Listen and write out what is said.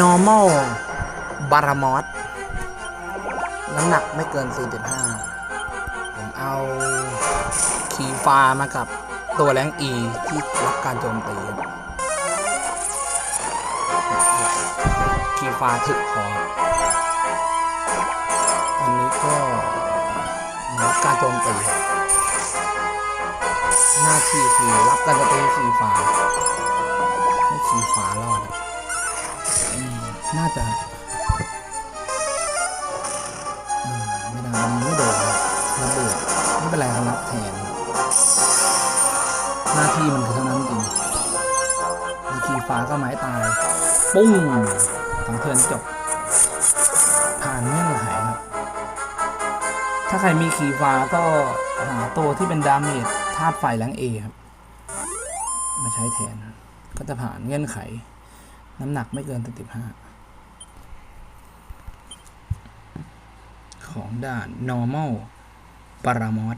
normal บารามอสน้ำหนักไม่เกิน 4.5 ผมเอาคีฟามากับตัวแรงอีที่รับการโจมตีคีฟาถึกพออันนี้ก็รับการโจมตีหน้าที่คือรับการโจมตีคีฟา น่าจะอืมไม่ได้มันไม่โดนระเบิดไม่เป็นไรครับรับแทน หน้าที่มันคือเท่านั้นจริงมีคีฟ้าก็ไม้ตาย ปุ้งทั้งเทินจบ ผ่านเงื่อนไขครับ ถ้าใครมีคีฟ้าก็หาตัวที่เป็นดาเมจธาตุไฟแรงเอครับ มาใช้แทน ก็จะผ่านเงื่อนไข น้ำหนักไม่เกิน35 ของด่าน normal ปรามอส